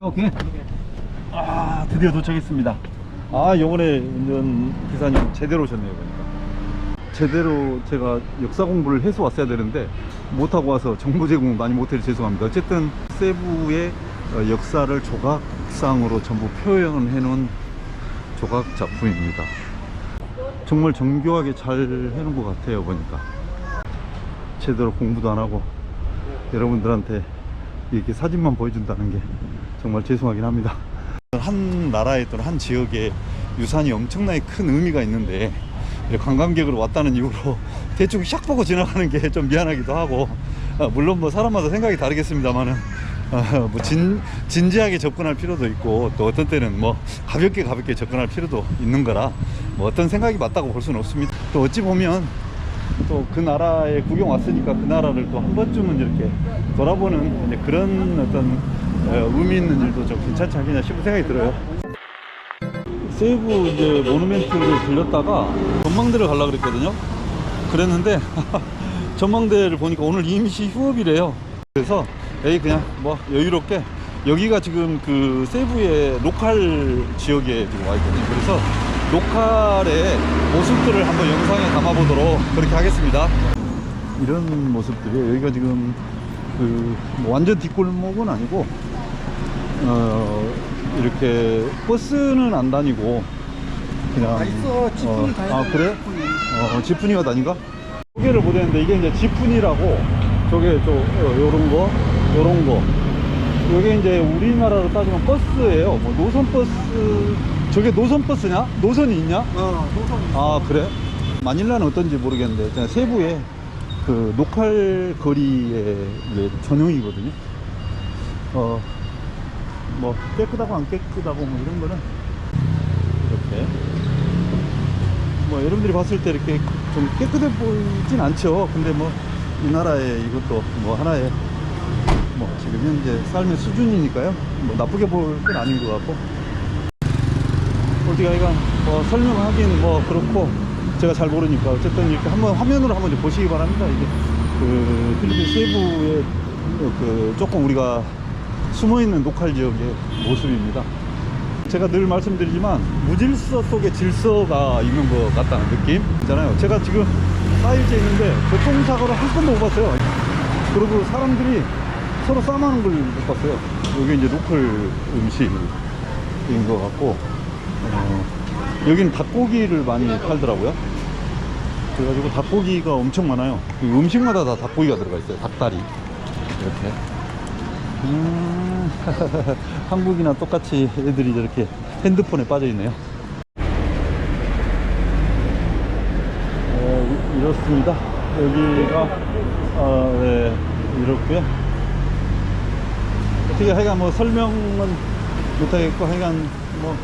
오케이. 아, 드디어 도착했습니다. 아, 요번에 운전 기사님 제대로 오셨네요, 보니까. 제대로 제가 역사 공부를 해서 왔어야 되는데 못하고 와서 정보 제공 많이 못해서 죄송합니다. 어쨌든 세부의 어, 역사를 조각상으로 전부 표현해 놓은 조각 작품입니다. 정말 정교하게 잘 해놓은 것 같아요, 보니까. 제대로 공부도 안 하고 여러분들한테 이렇게 사진만 보여준다는 게 정말 죄송하긴 합니다. 한 나라에 또는 한 지역에 유산이 엄청나게 큰 의미가 있는데 관광객으로 왔다는 이유로 대충 샥 보고 지나가는 게 좀 미안하기도 하고 아, 물론 뭐 사람마다 생각이 다르겠습니다만은 아, 뭐 진, 진지하게 접근할 필요도 있고 또 어떤 때는 뭐 가볍게 가볍게 접근할 필요도 있는 거라 뭐 어떤 생각이 맞다고 볼 수는 없습니다. 또 어찌 보면 또 그 나라에 구경 왔으니까 그 나라를 또 한 번쯤은 이렇게 돌아보는 그런 어떤 어, 의미 있는 일도 좀 괜찮지 않겠냐 싶은 생각이 들어요. 세부 이제 모누멘트를 들렸다가 전망대를 가려고 그랬거든요. 그랬는데 전망대를 보니까 오늘 임시 휴업이래요. 그래서 여기 그냥 뭐 여유롭게 여기가 지금 그 세부의 로컬 지역에 지금 와 있거든요. 그래서 로컬의 모습들을 한번 영상에 담아보도록 그렇게 하겠습니다. 이런 모습들이에요. 여기가 지금 그뭐 완전 뒷골목은 아니고 어 이렇게 버스는 안 다니고 그냥 다 있어. 지풍이 어, 가야 아 돼, 그래? 지풍이. 어 지푼이가 다닌가? 소개를 보냈는데 이게 이제 지푼이라고 저게 저 어, 요런 거 요런 거 요게 이제 우리나라로 따지면 버스예요. 뭐 노선 버스 저게 노선 버스냐? 노선이 있냐? 어, 노선. 아 그래? 마닐라는 어떤지 모르겠는데 그냥 세부에 그 로컬 거리의 이게 전용이거든요. 어 뭐 깨끗하고 안 깨끗하고 뭐 이런 거는 이렇게 뭐 여러분들이 봤을 때 이렇게 좀 깨끗해 보이진 않죠. 근데 뭐 이 나라의 이것도 뭐 하나의 뭐 지금 현재 삶의 수준이니까요. 뭐 나쁘게 볼 건 아닌 것 같고 어디가 이건 뭐 설명하긴 뭐 그렇고 제가 잘 모르니까 어쨌든 이렇게 한번 화면으로 한번 좀 보시기 바랍니다. 이게 그 필리핀 세부의 그 조금 우리가 숨어 있는 로컬 지역의 모습입니다. 제가 늘 말씀드리지만 무질서 속에 질서가 있는 것 같다는 느낌 있잖아요. 제가 지금 4일째 있는데 교통사고를 한 건도 못 봤어요. 그리고 사람들이 서로 싸움하는 걸 못 봤어요. 여기 이제 로컬 음식인 것 같고 어, 여기는 닭고기를 많이 팔더라고요. 그래가지고 닭고기가 엄청 많아요. 그 음식마다 다 닭고기가 들어가 있어요. 닭다리. 이렇게. 음, 한국이나 똑같이 애들이 저렇게 핸드폰에 빠져 있네요. 어, 이- 이렇습니다. 여기가, 어, 네, 이렇고요 어떻게 하여간 뭐 설명은 못하겠고, 하여간 뭐,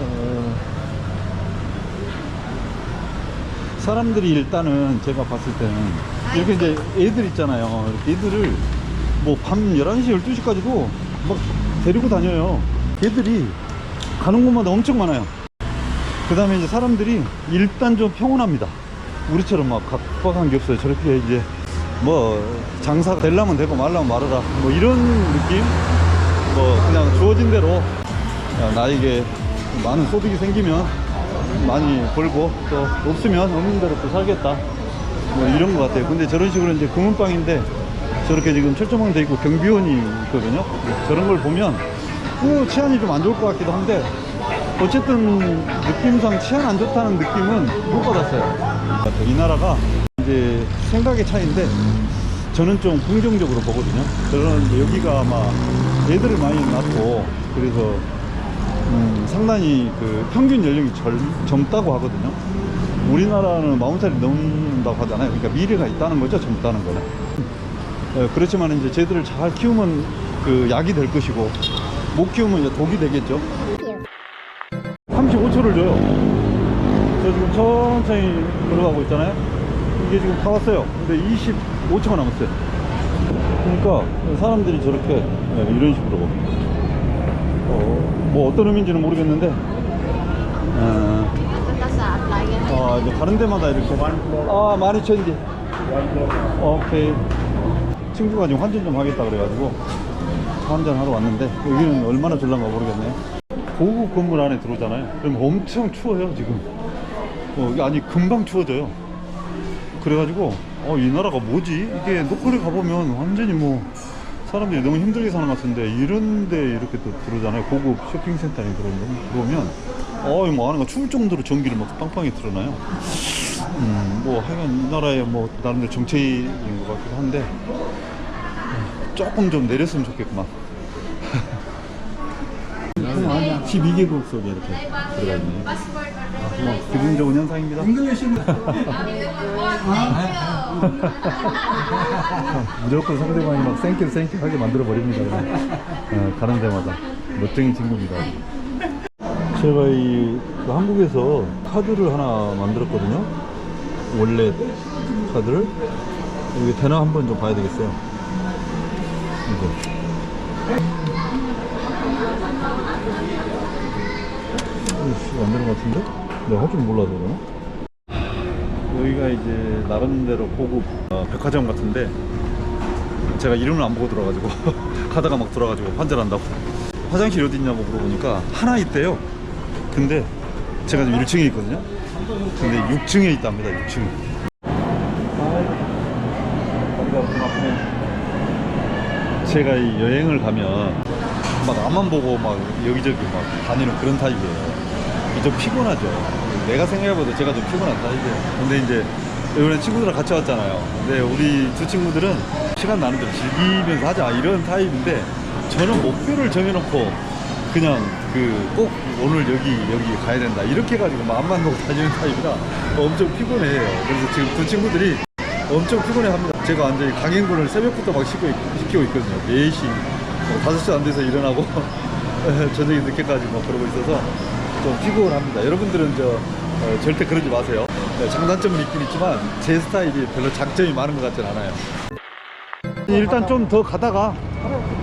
어, 사람들이 일단은 제가 봤을 때는 이렇게 이제 애들 있잖아요. 이렇게 애들을 뭐 밤 11시, 12시까지도 막 데리고 다녀요. 애들이 가는 곳마다 엄청 많아요. 그 다음에 이제 사람들이 일단 좀 평온합니다. 우리처럼 막 각박한 게 없어요. 저렇게 이제 뭐 장사가 되려면 되고 말라면 말아라. 뭐 이런 느낌? 뭐 그냥 주어진 대로 야, 나에게 많은 소득이 생기면 많이 벌고 또 없으면 없는 대로 또 살겠다. 뭐 이런 것 같아요. 근데 저런 식으로 이제 금은방인데 저렇게 지금 철조망 돼 있고 경비원이 있거든요. 저런 걸 보면 그 치안이 좀 안 좋을 것 같기도 한데 어쨌든 느낌상 치안 안 좋다는 느낌은 못 받았어요. 이 나라가 이제 생각의 차이인데 저는 좀 긍정적으로 보거든요. 저는 여기가 아마 애들을 많이 낳고 그래서 음, 상당히 그 평균 연령이 젊, 젊다고 하거든요. 우리나라는 40살이 넘는다고 하잖아요. 그러니까 미래가 있다는 거죠, 젊다는 거는. 예, 그렇지만 이제 쟤들을 잘 키우면 그 약이 될 것이고, 못 키우면 이제 독이 되겠죠. 35초를 줘요. 저 지금 천천히 걸어가고 있잖아요. 이게 지금 다 왔어요. 근데 25초가 남았어요. 그러니까 사람들이 저렇게 예, 이런 식으로 어, 뭐 어떤 의미인지는 모르겠는데 어, 아, 이제 가는 데마다 이렇게 아, 많이 천디 오케이 친구가 지금 환전 좀 하겠다 그래가지고 환전 하러 왔는데 여기는 얼마나 줄란가 모르겠네요. 고급 건물 안에 들어오잖아요. 그럼 엄청 추워요 지금. 어, 아니 금방 추워져요. 그래가지고 어, 이 나라가 뭐지? 이게 노컬에 가보면 완전히 뭐 사람들이 너무 힘들게 사는 것 같은데 이런데 이렇게 또 들어오잖아요. 고급 쇼핑센터에 들어오면, 들어오면 어, 뭐 하는 거 추울 정도로 전기를 막 빵빵히 틀어놔요. 음, 뭐 하여간 이 나라의 뭐 나름대로 정체인 것 같기도 한데 어, 조금 좀 내렸으면 좋겠구만. 12개국 속에 이렇게 들어가 있네요. 아, 뭐 기분 좋은 현상입니다. 무조건 상대방이 막 땡큐 땡큐 하게 만들어 버립니다. 어, 가는 데마다 멋쟁이 친구입니다. 제가 이, 그 한국에서 카드를 하나 만들었거든요. 원래 카드를 여기 되나 한번 좀 봐야 되겠어요. 이거. 안 되는 것 같은데? 내가 할 줄 몰라서 그러나? 여기가 이제 나름대로 고급 어, 백화점 같은데 제가 이름을 안 보고 들어가지고 가다가 막 들어가지고 환전한다고 화장실 어디 있냐고 물어보니까 하나 있대요 근데 제가 지금 1층에 있거든요 근데 6층에 있답니다 6층 제가 이 여행을 가면 막 앞만 보고 막 여기저기 막 다니는 그런 타입이에요. 좀 피곤하죠. 내가 생각해봐도 제가 좀 피곤한 타입이에요 근데 이제 이번에 친구들이랑 같이 왔잖아요. 근데 우리 두 친구들은 시간 나는 대로 즐기면서 하자 이런 타입인데 저는 목표를 정해놓고 그냥 그 꼭 오늘 여기 여기 가야 된다 이렇게 해가지고 마음만 놓고 다니는 타입이라 엄청 피곤해요. 그래서 지금 두 친구들이 엄청 피곤해 합니다. 제가 완전히 강행군을 새벽부터 막 시키고, 있, 시키고 있거든요. 4시. 뭐 5시 안 돼서 일어나고 저녁에 늦게까지 막 그러고 있어서 좀 피곤합니다. 여러분들은 저 어, 절대 그러지 마세요. 네, 장단점은 있긴 있지만 제 스타일이 별로 장점이 많은 것 같진 않아요. 일단 좀 더 가다가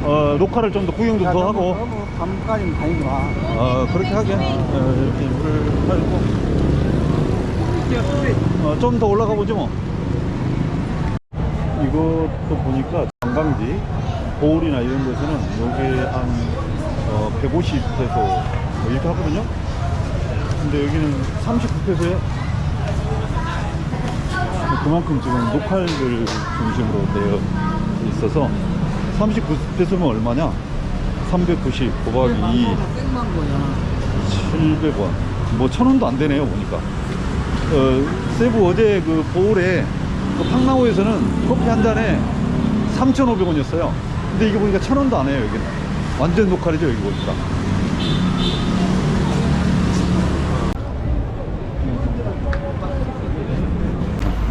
어, 녹화를 좀 더 구경 좀 더 하고. 너무 밤까지는 다니지 마. 어, 그렇게 하게. 어, 이렇게 물을 팔고. 어, 좀 더 올라가 보죠 뭐 이것도 보니까 관광지 보울이나 이런 데서는 요게 한 어, 150페소 뭐 이렇게 하거든요? 근데 여기는 39페소에 그만큼 지금 녹화를 중심으로 되어 있어서 39페소면 얼마냐? 390 곱하기 2 땡만 거야. 700원. 뭐 천원도 안 되네요 보니까. 어, 세부 어제 그 보울에 그 팡나오에서는 커피 한 잔에 3,500원이었어요 근데 이게 보니까 천원도 안 해요 여기는 완전 녹화이죠 여기 보니까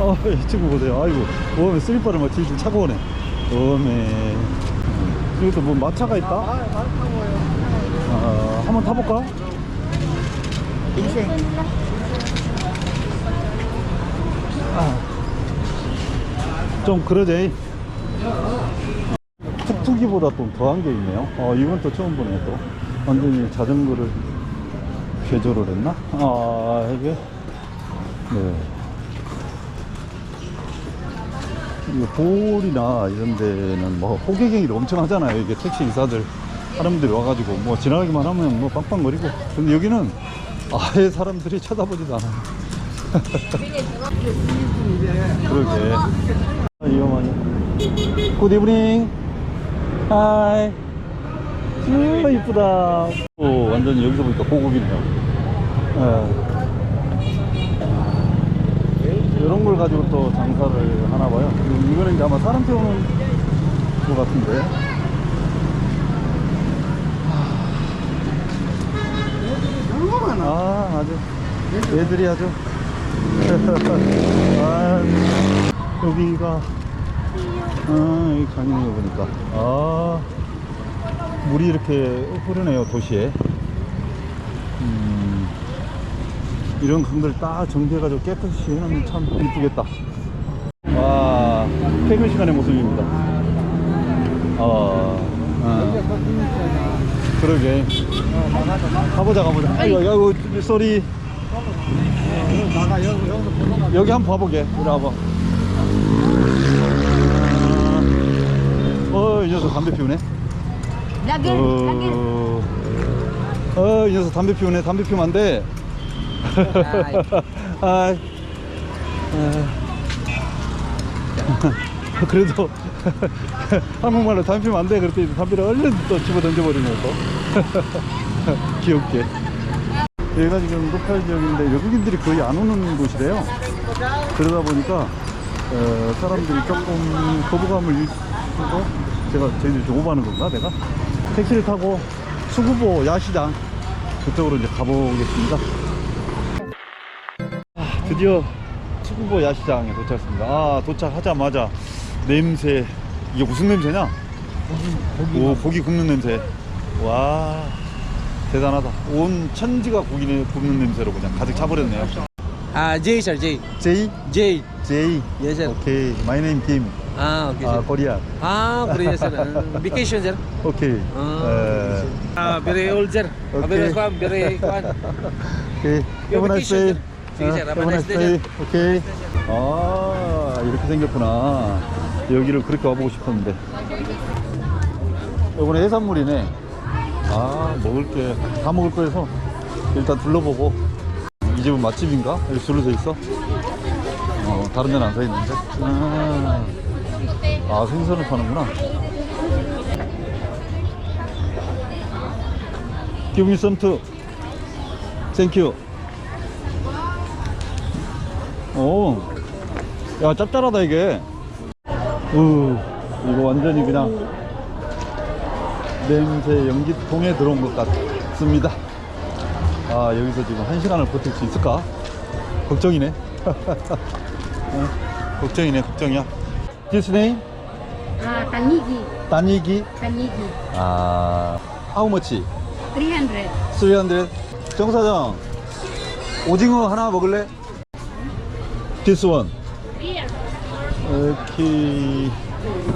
아, 이 친구 보세요. 아이고, 오메 슬리퍼를 막 질질 차고 오네. 오메. 여기도 뭐 마차가 있다? 아. 아, 한번 타볼까? 인생. 좀 그러지. 툭툭이보다 좀 더한 게 있네요. 어, 이건 또 처음 보네, 또. 완전히 자전거를 개조를 했나? 아, 이게. 네. 이거 볼이나 이런 데는 뭐 호객행위를 엄청 하잖아요. 이게 택시 기사들, 사람들이 와가지고 뭐 지나가기만 하면 뭐 빵빵거리고. 근데 여기는 아예 사람들이 쳐다보지도 않아요. 그러게. 아, 위험하네. 굿 이브닝. 하이. 음, 이쁘다. 오, 완전히 여기서 보니까 고급이네요. 예. 이런 걸 가지고 또 장사를 하나 봐요. 이- 이거는 이제 아마 사람 태우는 것 같은데. 아, 아주. 애들이 아주. 아, 여기가. 아, 여기 거 보니까. 아, 물이 이렇게 흐르네요, 도시에. 음, 이런 강들 딱 정비해가지고 깨끗이 해놓으면 참 이쁘겠다. 와, 퇴근 시간의 모습입니다. 어, 아. 그러게. 가보자, 가보자. 아이고, 아이고, 쏘리. 여기 한번 봐보게. 이리 와봐. 어, 이 녀석 담배 피우네. Lager. 어, 어, 이 녀석 담배 피우네. 담배 피우면 안 돼. 아이. 아. 그래도 한국말로 담배 피우면 안 돼. 그랬더니 담배를 얼른 또 집어 던져버리네 또. 귀엽게. 여기가 지금 로컬 지역인데 외국인들이 거의 안 오는 곳이래요. 그러다 보니까 어, 사람들이 조금 거부감을 일으키고 제가 저희들 좀 오버하는 건가 내가 택시를 타고 수구보 야시장 그쪽으로 이제 가보겠습니다. 아, 드디어 수구보 야시장에 도착했습니다. 아 도착하자마자 냄새 이게 무슨 냄새냐? 오 고기 굽는 냄새. 와 대단하다. 온 천지가 고기 굽는 냄새로 그냥 가득 차버렸네요. Ah, J sir, J. 제이 J. 제이 Yes sir. 오케이 마이 네임 김 Ah, okay 아. 코리아 Ah, Korea sir. Uh, Vacation sir. 오케이 Ah. 에, Ah, very old sir. Okay. Ah, Very fun, very fun. 오케이 Have a nice day. Have a nice nice day, day. 오케이 아 이렇게 생겼구나 여기를 그렇게 와보고 싶었는데 이번에 해산물이네 아 먹을 게 다 먹을 거여서 일단 둘러보고 이 집은 맛집인가? 여기 줄을 서 있어? 어 다른 데는 안 서 있는데 아, 아 생선을 파는구나 Give me some too Thank you 오, 야 짭짤하다 이게. 우, 이거 완전히 그냥 냄새 연기통에 들어온 것 같습니다. 아 여기서 지금 한 시간을 버틸 수 있을까? 걱정이네. 어, 걱정이네, 걱정이야. Ah, tanigi, 단이기. tanigi. 아, how much? 300. 300. 정 사장, 오징어 하나 먹을래? This one. 이렇게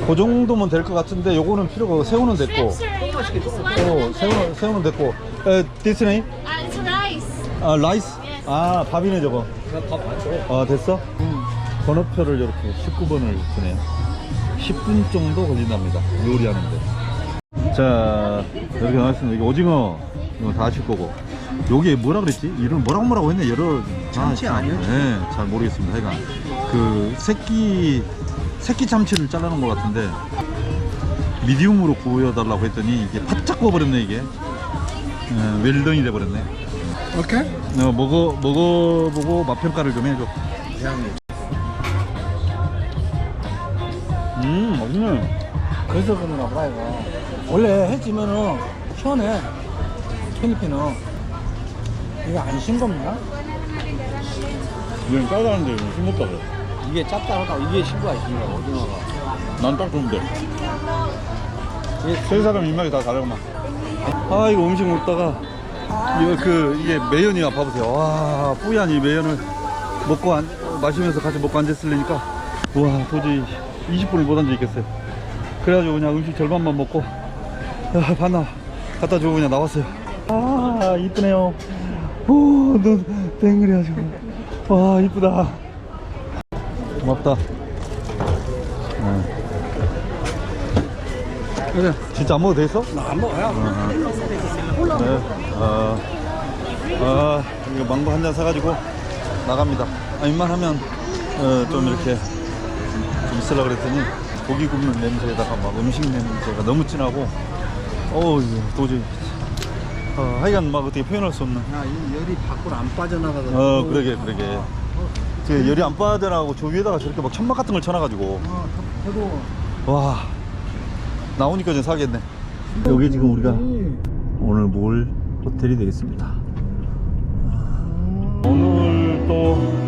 그 정도면 될 것 같은데 요거는 필요가 없고 새우는 됐고 어, 새우는, 새우는 됐고 에, this name? Uh, it's rice. 아 라이스? 아 밥이네 저거 아 됐어? 번호표를 이렇게 19번을 주네요 10분 정도 걸린답니다. 요리하는데. 자 이렇게 나왔습니다. 이게 오징어 이거 다 하실 거고. 요게 뭐라 그랬지? 이름 뭐라고 뭐라고 했네. 여러 참치 아, 아니에요? 네, 잘 모르겠습니다. 하여간 그 새끼 새끼 참치를 잘라놓은 것 같은데 미디움으로 구워달라고 했더니 이게 바짝 구워버렸네 이게. 에, 웰던이 돼버렸네. Okay. 어, 먹어 먹어보고 맛 평가를 좀 해줘. 음 맛있네. 그래서 그러나 보다 이거. 원래 해지면은 시원해. 필리핀은. 이거 안 싱겁나? 이건 짜다는데 싱겁다 그래. 이게 짭짤하다. 이게 싱거워 싱거워 오징어가. 난딱 좋은데. 세 사람 입맛이 다 다르구만. 아 이거 음식 먹다가 이거 그 이게 매연이야 봐보세요. 와 뿌얀 이 매연을 먹고 안, 마시면서 같이 먹고 앉았으려니까 와 도저히 20분을 못 앉아 있겠어요. 그래가지고 그냥 음식 절반만 먹고 아, 반나 갖다 주고 그냥 나왔어요. 아 이쁘네요. 오눈 땡그래가지고 와 이쁘다. 고맙다. 네. 그래. 진짜 안 먹어도 되겠어? 안 먹어요. 네. 아, 아, 이거 망고 한 잔 사가지고 나갑니다. 아, 입만하면 어, 좀 이렇게 좀 있으려고 그랬더니 고기 굽는 냄새에다가 막 음식 냄새가 너무 진하고 어우 도저히. 어, 하여간 막 어떻게 표현할 수 없는. 야, 이 열이 밖으로 안 빠져나가서. 어 그러게 그러게. 그 열이 안 빠져나가고 저 위에다가 저렇게 막 천막 같은 걸 쳐놔가지고. 어, 해도. 와 나오니까 좀 사겠네. 여기 지금 우리가 오늘 몰 호텔이 되겠습니다. 오늘 또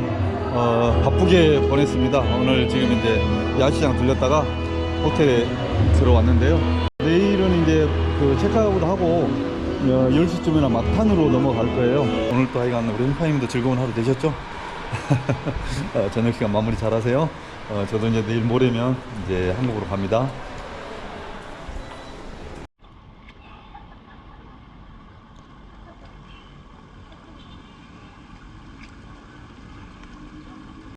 어, 바쁘게 보냈습니다. 오늘 지금 이제 야시장 들렸다가 호텔에 들어왔는데요. 내일은 이제 그 체크아웃 하고 어, 10시쯤이나 마탄으로 넘어갈 거예요. 오늘 또 하여간 우리 흥파님도 즐거운 하루 되셨죠? 어, 저녁 시간 마무리 잘 하세요. 어, 저도 이제 내일 모레면 이제 한국으로 갑니다